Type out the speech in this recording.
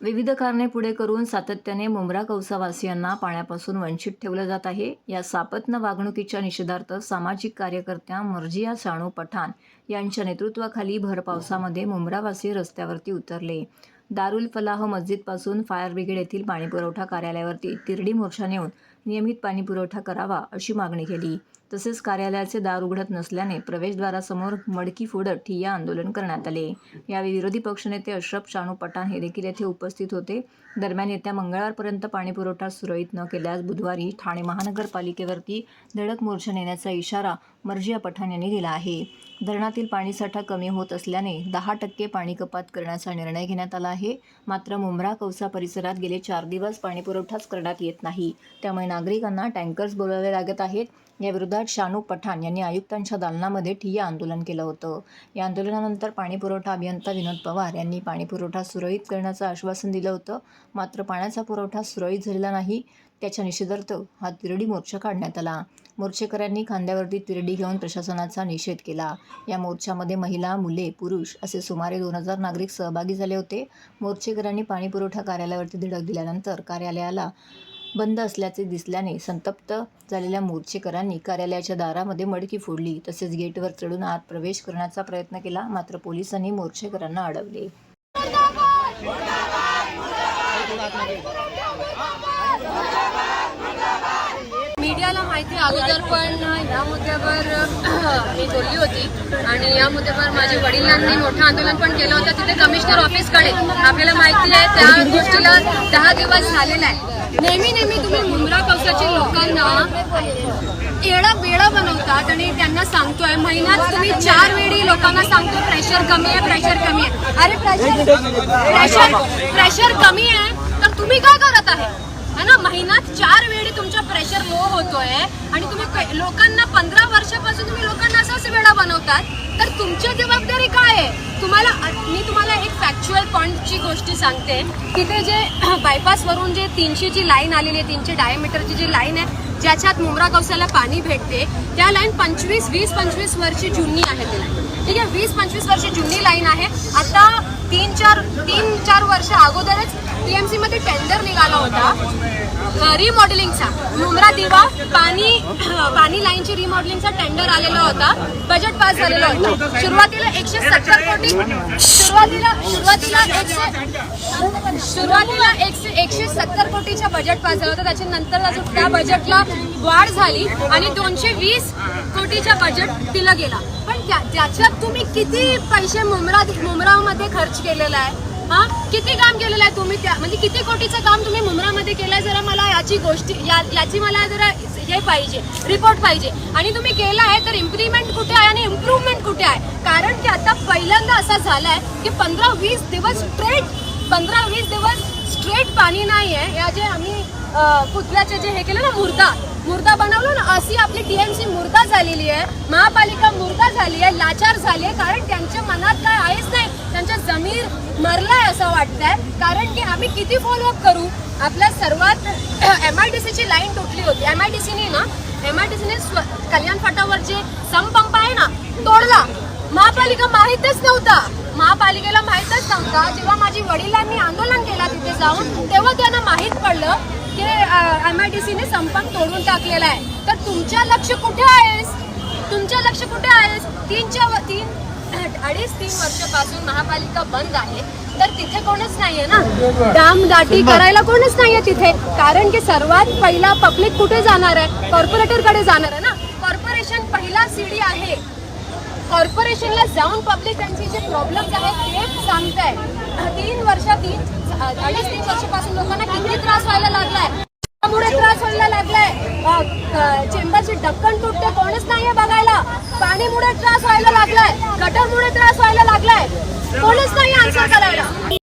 विविध कारणे पुढे करून सातत्याने मुंब्रा कौसावासियांना पाण्यापासून वंचित ठेवलं जात आहे. या सापत्न वागणुकीच्या निषेधार्थ सामाजिक कार्यकर्त्या मर्जिया साणू पठाण यांच्या नेतृत्वाखाली भर पावसामध्ये मुंब्रावासी रस्त्यावरती उतरले. दारुल फलाह मस्जिदपासून फायर ब्रिगेड येथील पाणीपुरवठा कार्यालयावरती तिरडी मोर्चा नेऊन नियमित पाणीपुरवठा करावा अशी मागणी केली. तसेच कार्यालयाचे दार उघडत नसल्याने प्रवेशद्वारासमोर मडकी फोडत ठिय्या आंदोलन करण्यात आले. यावेळी विरोधी पक्षनेते अशरफ शानू पठाण हे देखील येथे उपस्थित होते. दरम्यान येत्या मंगळवारपर्यंत पाणीपुरवठा सुरळीत न केल्यास बुधवारी ठाणे महानगरपालिकेवरती धडक मोर्चा नेण्याचा इशारा मर्जिया पठाण यांनी दिला आहे. धरणातील पाणीसाठा कमी होत असल्याने दहा टक्के पाणी कपात करण्याचा निर्णय घेण्यात आला आहे. मात्र मुंब्रा कौसा परिसरात गेले चार दिवस पाणीपुरवठाच करण्यात येत नाही. त्यामुळे नागरिकांना टँकर्स बोलावे लागत आहेत. या विरोधात शानू पठाण यांनी आयुक्तांच्या दालनामध्ये ठिय्या आंदोलन केलं होतं. या आंदोलनानंतर पाणीपुरवठा अभियंता विनोद पवार यांनी पाणीपुरवठा सुरळीत करण्याचं आश्वासन दिलं होतं. मात्र पाण्याचा पुरवठा सुरळीत झालेला नाही. त्याच्या निषेधार्थ हा तिरडी मोर्चा काढण्यात आला. मोर्चेकऱ्यांनी खांद्यावरती तिरडी घेऊन प्रशासनाचा निषेध केला. या मोर्चामध्ये महिला मुले पुरुष असे सुमारे दोन हजार नागरिक सहभागी झाले होते. मोर्चेकऱ्यांनी पाणीपुरवठा कार्यालयावरती धडक दिल्यानंतर कार्यालयाला बंद असल्याचे दिसल्याने संतप्त झालेल्या मोर्चेकरांनी कार्यालयाच्या दारामध्ये मडकी फोडली. तसेच गेटवर चढून आत प्रवेश करण्याचा प्रयत्न केला मात्र पोलिसांनी मोर्चेकरांना अडवले. मीडियाला माहिती अगोदर पण या मुद्द्यावर मी बोलली होती. आणि या मुद्द्यावर माझ्या वडिलांनी मोठं आंदोलन पण केलं होतं. तिथे कमिशनर ऑफिसकडे आपल्याला माहिती आहे त्या गोष्टीला दहा दिवस झालेला आहे नेहमी नेहमी तुम्ही मुंब्रा कवसाच्या लोकांना येडा वेळा बनवतात आणि त्यांना सांगतोय महिन्यात तुम्ही चार वेळी लोकांना सांगतो प्रेशर कमी आहे प्रेशर कमी आहे. अरे प्रेशर प्रेशर प्रेशर कमी आहे तर तुम्ही काय करत आहे? है ना महिन्यात चार वेळी तुमचा प्रेशर लो होतोय आणि तुम्ही लोकांना पंधरा वर्षापासून तुम्ही लोकांना असाच वेळा बनवतात. तुमची जबाबदारी काय आहे? तुम्हाला मी तुम्हाला एक फॅक्च्युअल पॉईंटची गोष्टी सांगते. तिथे जे बायपासवरून जे तीनशेची लाईन आलेली आहे तीनशे डायमीटरची जी लाईन आहे ज्याच्यात मुंब्रा कवसाला पाणी भेटते त्या लाईन पंचवीस वीस पंचवीस वर्ष जुनी आहे ती लाईन ठीक आहे? वीस पंचवीस वर्ष जुनी लाईन आहे. आता तीन चार तीन चार वर्ष अगोदरच पी एम सीमध्ये टेंडर निघाला होता. रिमॉडेलिंगचा मुंब्रा दिवा पाणी पाणी लाईनची रिमॉडेलिंगचा टेंडर आलेला होता. बजेट पास झालेला होता. सुरुवातीला एकशे सत्तर कोटी सुरुवातीला सुरुवातीला एकशे सुरुवातीला एकशे एकशे सत्तर कोटीच्या बजेट पास झालं होतं. त्याच्यानंतर अजून त्या बजेटला वाढ झाली आणि दोनशे वीस कोटीच्या बजेट दिलं गेला. पण त्या- त्याच्यात तुम्ही किती पैसे मुंब्रा मुंब्रामध्ये खर्च केलेला आहे? हा? किती काम केलेलं आहे तुम्ही त्या म्हणजे किती कोटीचं काम तुम्ही मुंब्रामध्ये केलंय? जरा मला याची गोष्टी या याची मला जरा हे पाहिजे रिपोर्ट पाहिजे. आणि तुम्ही केलं आहे तर इम्प्लिमेंट कुठे आहे आणि इम्प्रूव्हमेंट कुठे आहे? कारण की आता पहिल्यांदा असा झालाय की पंधरा वीस दिवस स्ट्रेट पंधरा वीस दिवस स्ट्रेट पाणी नाही आहे या जे आम्ही अं, पुतळ्याचे जे हे केलं ना मुर्दा. मुर्दा बनवलो ना अशी आपली टीएमसी मुर्दा झालेली आहे. महापालिका मुर्दा झाली आहे लाचार झाली आहे. कारण त्यांच्या मनात काय आहेच नाही. मरलाय असं वाटतंय. कारण की आम्ही किती फॉलोअप करू? आपल्या सर्वात एम आय डी सीची लाईन तुटली होती. एम आय डी सीने ना एम आय डी सीने कल्याण फाटावर जे संपंप आहे ना तोडला. महापालिका माहीतच नव्हता. महापालिकेला माहीतच नव्हता. जेव्हा माझी वडिलांनी आंदोलन केला तिथे जाऊन तेव्हा त्यांना माहीत पडलं की एम आय डी सीने संपर्क तोडून टाकलेला आहे. तर तुमच्या लक्ष कुठे आहेस? तुमच्या लक्ष कुठे आहेस? तीनच्या व- तीन अडीच तीन वर्षापासून महापालिका बंद आहे. तर तिथे कोणच नाहीये ना? डाम दाटी करायला कोणच नाहीये तिथे. कारण की सर्वात पहिला पब्लिक कुठे जाणार आहे? कॉर्पोरेटरकडे जाणार आहे ना? कॉर्पोरेशन पहिला सीडी आहे. कॉर्पोरेशनला जाऊन पब्लिक त्यांचे जे प्रॉब्लेम्स आहेत ते सांगताय. तीन वर्ष तीन अडीच तीन वर्षापासून लोकांना किती त्रास व्हायला लागलाय? त्यामुळे त्रास व्हायला लागलाय. अ, क- चेंबरचे ढक्कन तुटते कोणच नाहीये बघायला. पाणीमुळे त्रास व्हायला लागलाय. गटरमुळे त्रास व्हायला लागलाय. कोणच नाही आन्सर करायला.